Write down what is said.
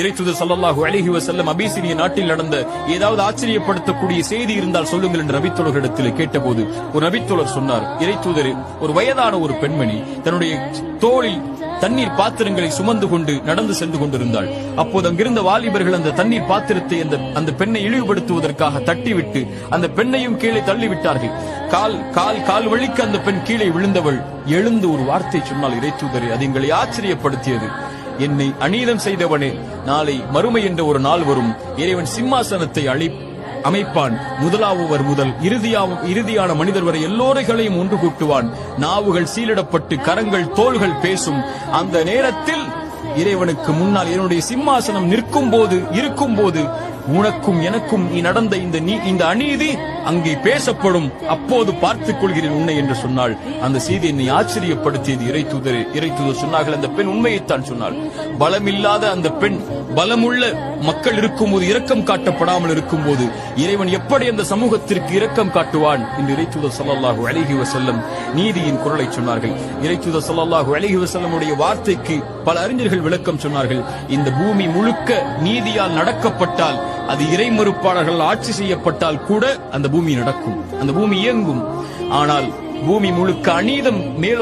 இறைத்துது ஸல்லல்லாஹு அலைஹி வசல்லம் அபிசினிய நாட்டில் நடந்த ஏதாவது ஆச்சரியப்படுத்தக்கூடிய செய்தி இருந்தால் சொல்லுங்கள் என்று நபித்தோழர்களிடத்தில் கேட்டபோது ஒரு நபித்தோழர் சொன்னார் இறைத்தூதர் ஒரு வயதான ஒரு பெண்மணி தன்னுடைய தோளில் தண்ணீர் பாத்திரங்களை சுமந்து கொண்டு நடந்து சென்று கொண்டிருந்தாள். அப்போது அங்கிருந்த வாலிபர்கள் அந்த தண்ணீர் பாத்திரத்தை அந்த அந்த பெண்ணை இழிவுபடுத்துவதற்காக தட்டிவிட்டு அந்த பெண்ணையும் கீழே தள்ளிவிட்டார்கள். கால் கால் கால் வழிக்கு அந்த பெண் கீழே விழுந்தவள் எழுந்து ஒரு வார்த்தை சொன்னால் இறைத்தூதரே அது எங்களை ஆச்சரியப்படுத்தியது. என்னை அநீதம் செய்தவனே. நாளை மறுமை என்ற ஒரு நாள் வரும். இறைவன் சிம்மாசனத்தை அழி அமைப்பான். முதலாவவர் முதல் இறுதியாவும் இறுதியான மனிதர் வரை எல்லோரைகளையும் ஒன்று கூட்டுவான். நாவுகள் சீலிடப்பட்டு கரங்கள் தோள்கள் பேசும். அந்த நேரத்தில் இறைவனுக்கு முன்னால் என்னுடைய சிம்மாசனம் நிற்கும் போது இருக்கும் போது உனக்கும் எனக்கும் நீ நடந்த இந்த நீ இந்த அநீதி அங்கே பேசப்படும். அப்போது பார்த்துக் கொள்கிறேன் உன்னை என்று சொன்னாள். அந்த செய்தி என்னை ஆச்சரியப்படுத்தியது இறை தூதர். இறை தூதர் சொன்னார்கள் அந்த பெண் உண்மையைத்தான் சொன்னாள். பலமில்லாத அந்த பெண் பலமுள்ள மக்கள் இருக்கும்போது இரக்கம் காட்டப்படாமல் இருக்கும்போது இறைவன் எப்படி அந்த சமூகத்திற்கு இரக்கம் காட்டுவான்? என்று இறைத்தூதர் ஸல்லல்லாஹு அழகி வசல்லம் நீதியின் குரலை சொன்னார்கள். இறைத்தூதர் ஸல்லல்லாஹு அழகி வசல்லமுடைய வார்த்தைக்கு பல அறிஞர்கள் விளக்கம் சொன்னார்கள். இந்த பூமி முழுக்க நீதியால் நடக்கப்பட்டால் அது இறை மறுப்பாளர்கள் ஆட்சி செய்யப்பட்டால் கூட அந்த பூமி நடக்கும். அந்த பூமி இயங்கும். ஆனால் பூமி முழுக்க அநீதம் மேலும்